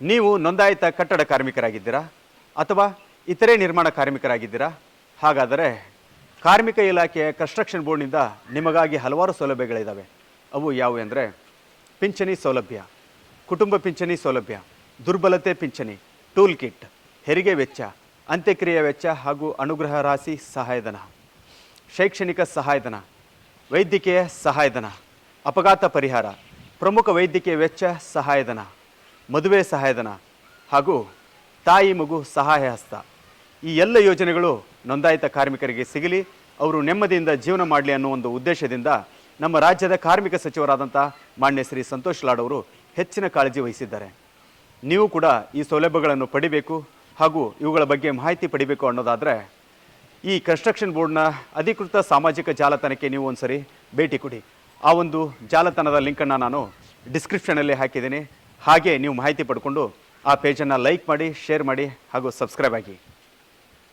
ನೀವು ನೋಂದಾಯಿತ ಕಟ್ಟಡ ಕಾರ್ಮಿಕರಾಗಿದ್ದೀರಾ? ಅಥವಾ ಇತರೆ ನಿರ್ಮಾಣ ಕಾರ್ಮಿಕರಾಗಿದ್ದೀರಾ? ಹಾಗಾದರೆ ಕಾರ್ಮಿಕ ಇಲಾಖೆಯ ಕನ್ಸ್ಟ್ರಕ್ಷನ್ ಬೋರ್ಡ್ನಿಂದ ನಿಮಗಾಗಿ ಹಲವಾರು ಸೌಲಭ್ಯಗಳಿದ್ದಾವೆ ಅವು ಯಾವುವು ಅಂದರೆ ಪಿಂಚಣಿ ಸೌಲಭ್ಯ, ಕುಟುಂಬ ಪಿಂಚಣಿ ಸೌಲಭ್ಯ, ದುರ್ಬಲತೆ ಪಿಂಚಣಿ ಟೂಲ್ ಕಿಟ್ ಹೆರಿಗೆ ವೆಚ್ಚ, ಅಂತ್ಯಕ್ರಿಯೆ ವೆಚ್ಚ ಹಾಗೂ ಅನುಗ್ರಹ ರಾಶಿ ಸಹಾಯಧನ, ಶೈಕ್ಷಣಿಕ ಸಹಾಯಧನ, ವೈದ್ಯಕೀಯ ಸಹಾಯಧನ, ಅಪಘಾತ ಪರಿಹಾರ, ಪ್ರಮುಖ ವೈದ್ಯಕೀಯ ವೆಚ್ಚ ಸಹಾಯಧನ ಮದುವೆ ಸಹಾಯಧನ ಹಾಗೂ ತಾಯಿ ಮಗು ಸಹಾಯ ಹಸ್ತ. ಈ ಎಲ್ಲ ಯೋಜನೆಗಳು ನೋಂದಾಯಿತ ಕಾರ್ಮಿಕರಿಗೆ ಸಿಗಲಿ, ಅವರು ನೆಮ್ಮದಿಯಿಂದ ಜೀವನ ಮಾಡಲಿ ಅನ್ನೋ ಒಂದು ಉದ್ದೇಶದಿಂದ ನಮ್ಮ ರಾಜ್ಯದ ಕಾರ್ಮಿಕ ಸಚಿವರಾದಂಥ ಮಾನ್ಯ ಶ್ರೀ ಸಂತೋಷ್ ಲಾಡ್ ಅವರು ಹೆಚ್ಚಿನ ಕಾಳಜಿ ವಹಿಸಿದ್ದಾರೆ. ನೀವು ಕೂಡ ಈ ಸೌಲಭ್ಯಗಳನ್ನು ಪಡಿಬೇಕು ಹಾಗೂ ಇವುಗಳ ಬಗ್ಗೆ ಮಾಹಿತಿ ಪಡಿಬೇಕು ಅನ್ನೋದಾದರೆ, ಈ ಕನ್ಸ್ಟ್ರಕ್ಷನ್ ಬೋರ್ಡ್ನ ಅಧಿಕೃತ ಸಾಮಾಜಿಕ ಜಾಲತಾಣಕ್ಕೆ ನೀವು ಒಂದ್ಸರಿ ಭೇಟಿ ಕೊಡಿ. ಆ ಒಂದು ಜಾಲತಾಣದ ಲಿಂಕನ್ನು ನಾನು ಡಿಸ್ಕ್ರಿಪ್ಷನಲ್ಲಿ ಹಾಕಿದ್ದೀನಿ. ಹಾಗೆ ನೀವು ಮಾಹಿತಿ ಪಡ್ಕೊಂಡು ಆ ಪೇಜನ್ನು ಲೈಕ್ ಮಾಡಿ ಶೇರ್ ಮಾಡಿ ಹಾಗೂ ಸಬ್ಸ್ಕ್ರೈಬ್ ಆಗಿ.